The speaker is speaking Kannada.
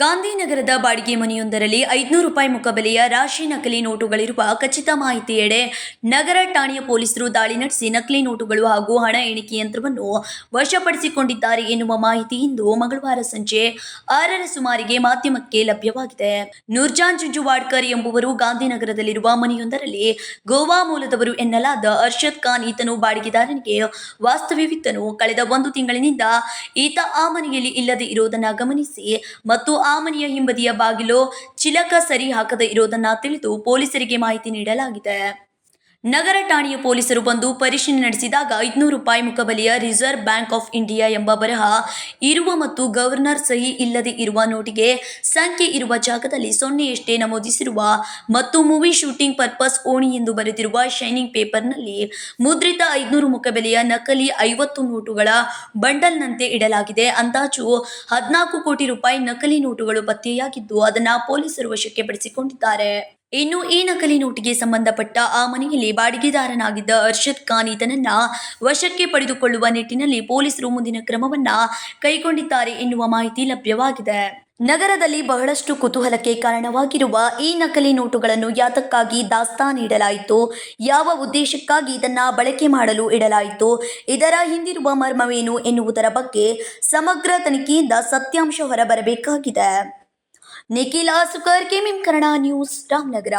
ಗಾಂಧಿನಗರದ ಬಾಡಿಗೆ ಮನೆಯೊಂದರಲ್ಲಿ ಐದುನೂರು ರೂಪಾಯಿ ಮುಖಬೆಲೆಯ ರಾಶಿ ನಕಲಿ ನೋಟುಗಳಿರುವ ಖಚಿತ ಮಾಹಿತಿಯೆಡೆ ನಗರ ಠಾಣೆಯ ಪೊಲೀಸರು ದಾಳಿ ನಡೆಸಿ ನಕಲಿ ನೋಟುಗಳು ಹಾಗೂ ಹಣ ಎಣಿಕೆ ಯಂತ್ರವನ್ನು ವಶಪಡಿಸಿಕೊಂಡಿದ್ದಾರೆ ಎನ್ನುವ ಮಾಹಿತಿ ಇಂದು ಮಂಗಳವಾರ ಸಂಜೆ ಆರರ ಸುಮಾರಿಗೆ ಮಾಧ್ಯಮಕ್ಕೆ ಲಭ್ಯವಾಗಿದೆ. ನೂರ್ಜಾನ್ ಜುಂಜುವಾಡ್ಕರ್ ಎಂಬುವರು ಗಾಂಧಿನಗರದಲ್ಲಿರುವ ಮನೆಯೊಂದರಲ್ಲಿ ಗೋವಾ ಮೂಲದವರು ಎನ್ನಲಾದ ಅರ್ಷದ್ ಖಾನ್ ಈತನು ಬಾಡಿಗೆದಾರನಿಗೆ ವಾಸ್ತವ್ಯವಿತ್ತನು. ಕಳೆದ ಒಂದು ತಿಂಗಳಿನಿಂದ ಈತ ಆ ಮನೆಯಲ್ಲಿ ಇಲ್ಲದೆ ಇರುವುದನ್ನು ಗಮನಿಸಿ ಮತ್ತು ಆ ಮನೆಯ ಹಿಂಬದಿಯ ಬಾಗಿಲು ಚಿಲಕ ಸರಿ ಹಾಕದೇ ಇರೋದನ್ನ ತಿಳಿದು ಪೊಲೀಸರಿಗೆ ಮಾಹಿತಿ ನೀಡಲಾಗಿದೆ. ನಗರ ಠಾಣೆಯ ಪೊಲೀಸರು ಬಂದು ಪರಿಶೀಲನೆ ನಡೆಸಿದಾಗ ಐದುನೂರು ರೂಪಾಯಿ ಮುಖಬಲಿಯ ರಿಸರ್ವ್ ಬ್ಯಾಂಕ್ ಆಫ್ ಇಂಡಿಯಾ ಎಂಬ ಬರಹ ಇರುವ ಮತ್ತು ಗವರ್ನರ್ ಸಹಿ ಇಲ್ಲದೆ ಇರುವ ನೋಟಿಗೆ ಸಂಖ್ಯೆ ಇರುವ ಜಾಗದಲ್ಲಿ ಸೊನ್ನೆಯಷ್ಟೇ ನಮೂದಿಸಿರುವ ಮತ್ತು ಮೂವಿ ಶೂಟಿಂಗ್ ಪರ್ಪಸ್ ಓಣಿ ಎಂದು ಬರೆದಿರುವ ಶೈನಿಂಗ್ ಪೇಪರ್ನಲ್ಲಿ ಮುದ್ರಿತ ಐದುನೂರು ಮುಖಬೆಲೆಯ ನಕಲಿ ಐವತ್ತು ನೋಟುಗಳ ಬಂಡಲ್ನಂತೆ ಇಡಲಾಗಿದೆ. ಅಂದಾಜು ಹದಿನಾಲ್ಕು ಕೋಟಿ ರೂಪಾಯಿ ನಕಲಿ ನೋಟುಗಳು ಪತ್ತೆಯಾಗಿದ್ದು, ಅದನ್ನು ಪೊಲೀಸರು ವಶಕ್ಕೆ ಪಡಿಸಿಕೊಂಡಿದ್ದಾರೆ. ಇನ್ನು ಈ ನಕಲಿ ನೋಟಿಗೆ ಸಂಬಂಧಪಟ್ಟ ಆ ಮನೆಯಲ್ಲಿ ಬಾಡಿಗೆದಾರನಾಗಿದ್ದ ಅರ್ಷದ್ ಖಾನ್ ಈತನನ್ನ ವಶಕ್ಕೆ ಪಡೆದುಕೊಳ್ಳುವ ನಿಟ್ಟಿನಲ್ಲಿ ಪೊಲೀಸರು ಮುಂದಿನ ಕ್ರಮವನ್ನ ಕೈಗೊಂಡಿದ್ದಾರೆ ಎನ್ನುವ ಮಾಹಿತಿ ಲಭ್ಯವಾಗಿದೆ. ನಗರದಲ್ಲಿ ಬಹಳಷ್ಟು ಕುತೂಹಲಕ್ಕೆ ಕಾರಣವಾಗಿರುವ ಈ ನಕಲಿ ನೋಟುಗಳನ್ನು ಯಾತಕ್ಕಾಗಿ ದಾಸ್ತಾನಿಡಲಾಯಿತು ಯಾವ ಉದ್ದೇಶಕ್ಕಾಗಿ ಇದನ್ನ ಬಳಕೆ ಮಾಡಲು ಇಡಲಾಯಿತು? ಇದರ ಹಿಂದಿರುವ ಮರ್ಮವೇನು ಎನ್ನುವುದರ ಬಗ್ಗೆ ಸಮಗ್ರ ತನಿಖೆಯಿಂದ ಸತ್ಯಾಂಶ ಹೊರಬರಬೇಕಾಗಿದೆ. ನಿಖಿಲ್ ಆಸುಕರ್ ಕೆಮಿಂ ಕನ್ನಡ ನ್ಯೂಸ್ ರಾಮನಗರ.